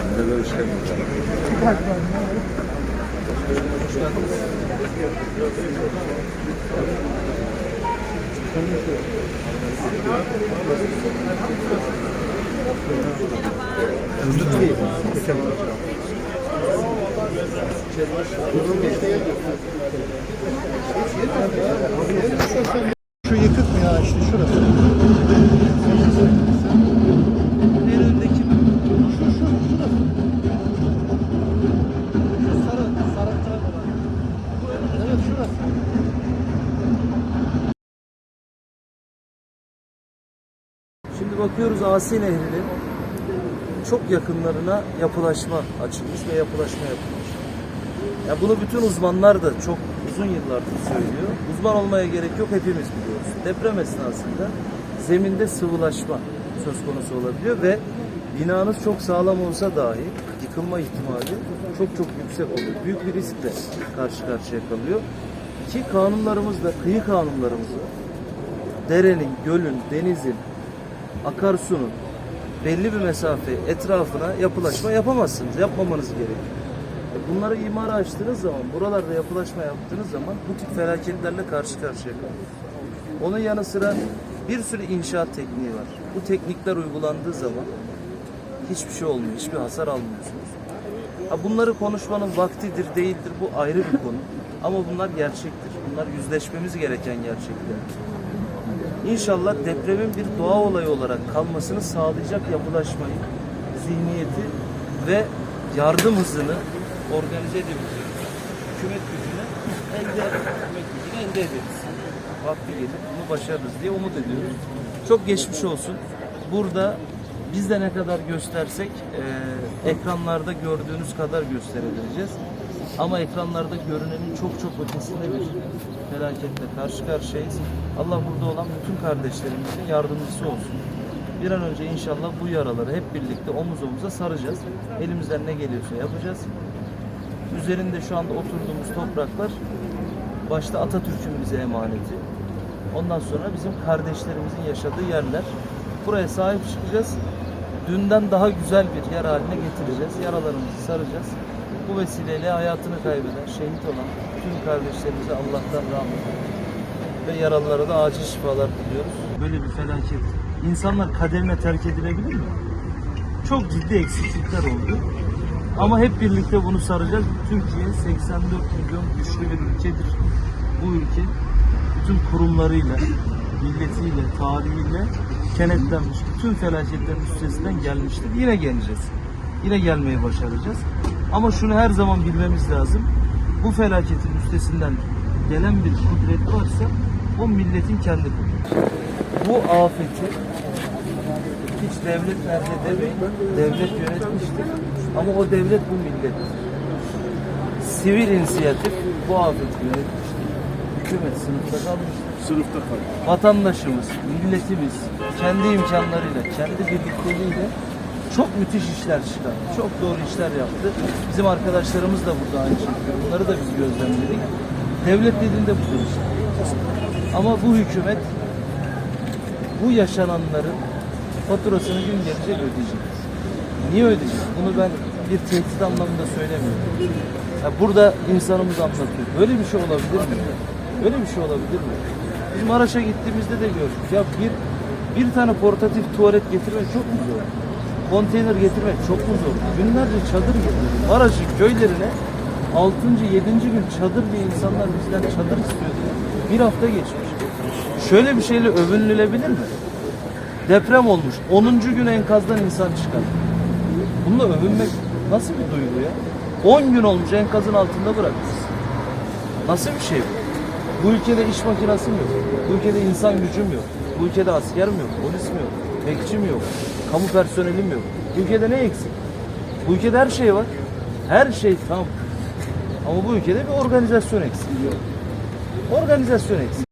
Ben de böyle şey yapacağım. Şu yıkık mı ya işte şurası. En öndeki mi? Şu şu şurası. Şu sarı sarı taraf olan. Evet şurası. Şimdi bakıyoruz Asi Nehri'nin çok yakınlarına yapılaşma açılmış ve yapılaşma yapılmış. Ya bunu bütün uzmanlar da çok uzun yıllardır söylüyor. Uzman olmaya gerek yok hepimiz biliyoruz. Deprem esnasında zeminde sıvılaşma söz konusu olabiliyor ve binanız çok sağlam olsa dahi yıkılma ihtimali çok çok yüksek oluyor. Büyük bir riskle karşı karşıya kalıyor. Ki kanunlarımızda, kıyı kanunlarımızda derenin, gölün, denizin, akarsunun belli bir mesafe etrafına yapılaşma yapamazsınız. Yapmamanız gerekiyor. E Bunları imara açtığınız zaman, buralarda yapılaşma yaptığınız zaman bu tip felaketlerle karşı karşıya kalıyorsunuz. Onun yanı sıra bir sürü inşaat tekniği var. Bu teknikler uygulandığı zaman hiçbir şey olmuyor, hiçbir hasar almıyorsunuz. Ha bunları konuşmanın vaktidir, değildir bu ayrı bir konu. Ama bunlar gerçektir. Bunlar yüzleşmemiz gereken gerçekler. İnşallah depremin bir doğa olayı olarak kalmasını sağlayacak yapılaşmayı, zihniyeti ve yardım hızını organize edebiliriz. Hükümet gücüne elde, hükümet gücüne elde ederiz. Vakti gelir bunu başarırız diye umut ediyoruz. Çok geçmiş olsun. Burada biz de ne kadar göstersek e, ekranlarda gördüğünüz kadar gösterebileceğiz. Ama ekranlarda görünenin çok çok ötesinde bir felaketle karşı karşıyayız. Allah burada olan bütün kardeşlerimizin yardımcısı olsun. Bir an önce inşallah bu yaraları hep birlikte omuz omuza saracağız. Elimizden ne geliyorsa yapacağız. Üzerinde şu anda oturduğumuz topraklar başta Atatürk'ün bize emaneti. Ondan sonra bizim kardeşlerimizin yaşadığı yerler. Buraya sahip çıkacağız. Dünden daha güzel bir yer haline getireceğiz. Yaralarımızı saracağız. Bu vesileyle hayatını kaybeden, şehit olan tüm kardeşlerimize Allah'tan rahmet ve yaralılara da acil şifalar diliyoruz. Böyle bir felaket. İnsanlar kaderine terk edilebilir mi? Çok ciddi eksiklikler oldu. Ama hep birlikte bunu saracağız. Türkiye 84 milyon güçlü bir ülkedir. Bu ülke bütün kurumlarıyla, milletiyle, tarihiyle kenetlenmiş. Bütün felaketlerin üstesinden gelmiştir. Yine geleceğiz. Yine gelmeyi başaracağız. Ama şunu her zaman bilmemiz lazım. Bu felaketin üstesinden gelen bir kudret varsa o milletin kendi kudreti. Bu afeti hiç devlet nerede demeyin. Devlet yönetmiştir. Ama o devlet bu millettir. Sivil inisiyatif bu afeti yönetmiştir. Hükümet sınıfta kalmıştır. Sınıfta kal. Vatandaşımız, milletimiz kendi imkanlarıyla, kendi birlikteliğiyle çok müthiş işler çıkardı. Çok doğru işler yaptı. Bizim arkadaşlarımız da burada aynı şekilde. Bunları da biz gözlemledik. Devlet dediğinde budur işte. Ama bu hükümet bu yaşananların faturasını gün gelecek ödeyecek. Niye ödeyecek? Bunu ben bir tehdit anlamında söylemiyorum. Ya burada insanımız anlatıyor. Böyle bir şey olabilir mi? Böyle bir şey olabilir mi? Biz Maraş'a gittiğimizde de gördük. Ya bir bir tane portatif tuvalet getirmek çok mu zor? Konteyner getirmek çok mu zor? Günlerce çadır getirdik. Maraş'ın köylerine 6. 7. gün çadır diye insanlar bizden çadır istiyordu. Bir hafta geçmiş. Şöyle bir şeyle övünülebilir mi? Deprem olmuş. 10. gün enkazdan insan çıkar. Bununla övünmek nasıl bir duygu ya? 10 gün olmuş enkazın altında bırakmışsın. Nasıl bir şey bu? Bu ülkede iş makinası mı yok? Bu ülkede insan gücüm yok. Bu ülkede asker mi yok? Polis mi yok? Bekçi mi yok? Kamu personeli mi yok? Bu ülkede ne eksik? Bu ülkede her şey var. Her şey tam. Ama bu ülkede bir organizasyon eksik. Organizasyon eksik.